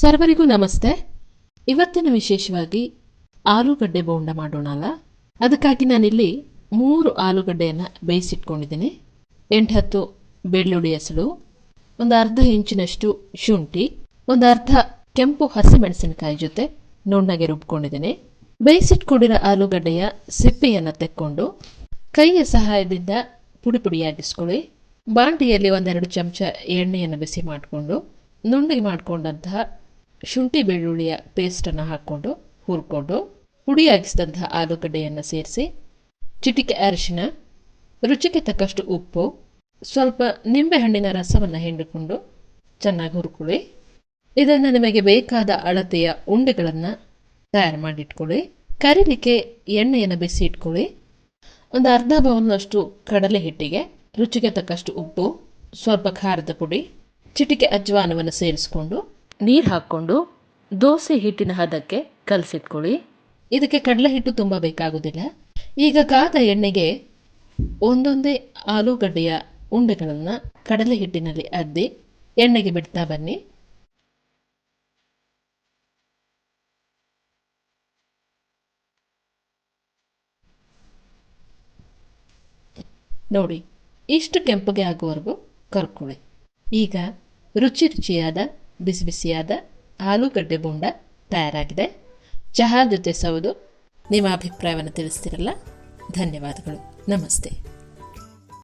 ಸರ್ವರಿಗೂ ನಮಸ್ತೆ. ಇವತ್ತಿನ ವಿಶೇಷವಾಗಿ ಆಲೂಗಡ್ಡೆ ಬೋಂಡ ಮಾಡೋಣ ಅಲ್ಲ ಅದಕ್ಕಾಗಿ ನಾನಿಲ್ಲಿ ಮೂರು ಆಲೂಗಡ್ಡೆಯನ್ನು ಬೇಯಿಸಿಟ್ಕೊಂಡಿದ್ದೀನಿ. ಎಂಟು, ಹತ್ತು ಬೆಳ್ಳುಳ್ಳಿ ಹೆಸಳು, ಒಂದು ಅರ್ಧ ಇಂಚಿನಷ್ಟು ಶುಂಠಿ, ಒಂದು ಅರ್ಧ ಕೆಂಪು ಹಸಿಮೆಣಸಿನಕಾಯಿ ಜೊತೆ ನುಣ್ಣಗೆ ರುಬ್ಕೊಂಡಿದ್ದೀನಿ. ಬೇಯಿಸಿಟ್ಕೊಂಡಿರೋ ಆಲೂಗಡ್ಡೆಯ ಸಿಪ್ಪೆಯನ್ನು ತೆಕ್ಕೊಂಡು ಕೈಯ ಸಹಾಯದಿಂದ ಪುಡಿ ಪುಡಿಯಾಗಿಸ್ಕೊಳ್ಳಿ. ಬಾಂಡಿಯಲ್ಲಿ ಒಂದೆರಡು ಚಮಚ ಎಣ್ಣೆಯನ್ನು ಬಿಸಿ ಮಾಡಿಕೊಂಡು ನುಣ್ಣಗೆ ಮಾಡಿಕೊಂಡಂತಹ ಶುಂಠಿ ಬೆಳ್ಳುಳ್ಳಿಯ ಪೇಸ್ಟನ್ನು ಹಾಕ್ಕೊಂಡು, ಹುರ್ಕೊಂಡು ಪುಡಿಯಾಗಿಸಿದಂತಹ ಆಲೂಗಡ್ಡೆಯನ್ನು ಸೇರಿಸಿ, ಚಿಟಿಕೆ ಅರಿಶಿನ, ರುಚಿಗೆ ತಕ್ಕಷ್ಟು ಉಪ್ಪು, ಸ್ವಲ್ಪ ನಿಂಬೆಹಣ್ಣಿನ ರಸವನ್ನು ಹಿಂಡಿಕೊಂಡು ಚೆನ್ನಾಗಿ ಹುರ್ಕೊಳ್ಳಿ. ಇದನ್ನು ನಿಮಗೆ ಬೇಕಾದ ಅಳತೆಯ ಉಂಡೆಗಳನ್ನು ತಯಾರು ಮಾಡಿಟ್ಕೊಳ್ಳಿ. ಕರಿಲಿಕ್ಕೆ ಎಣ್ಣೆಯನ್ನು ಬಿಸಿ ಇಟ್ಕೊಳ್ಳಿ. ಒಂದು ಅರ್ಧ ಬೌಲ್ನಷ್ಟು ಕಡಲೆ ಹಿಟ್ಟಿಗೆ ರುಚಿಗೆ ತಕ್ಕಷ್ಟು ಉಪ್ಪು, ಸ್ವಲ್ಪ ಖಾರದ ಪುಡಿ, ಚಿಟಿಕೆ ಅಜ್ವಾನವನ್ನು ಸೇರಿಸ್ಕೊಂಡು ನೀರು ಹಾಕ್ಕೊಂಡು ದೋಸೆ ಹಿಟ್ಟಿನ ಹದಕ್ಕೆ ಕಲಸಿಟ್ಕೊಳ್ಳಿ. ಇದಕ್ಕೆ ಕಡಲೆ ಹಿಟ್ಟು ತುಂಬ ಬೇಕಾಗೋದಿಲ್ಲ. ಈಗ ಕಾದ ಎಣ್ಣೆಗೆ ಒಂದೊಂದೇ ಆಲೂಗಡ್ಡೆಯ ಉಂಡೆಗಳನ್ನು ಕಡಲೆ ಹಿಟ್ಟಿನಲ್ಲಿ ಅದ್ದಿ ಎಣ್ಣೆಗೆ ಬಿಡ್ತಾ ಬನ್ನಿ. ನೋಡಿ, ಇಷ್ಟು ಕೆಂಪಗೆ ಆಗುವವರೆಗೂ ಕರ್ಕೊಳ್ಳಿ. ಈಗ ರುಚಿ ರುಚಿಯಾದ ಬಿಸಿ ಬಿಸಿಯಾದ ಆಲೂಗಡ್ಡೆ ಬೋಂಡ ತಯಾರಾಗಿದೆ. ಚಹಾ ಜೊತೆ ಸೌದು. ನಿಮ್ಮ ಅಭಿಪ್ರಾಯವನ್ನು ತಿಳಿಸ್ತಿರಲ್ಲ. ಧನ್ಯವಾದಗಳು. ನಮಸ್ತೆ.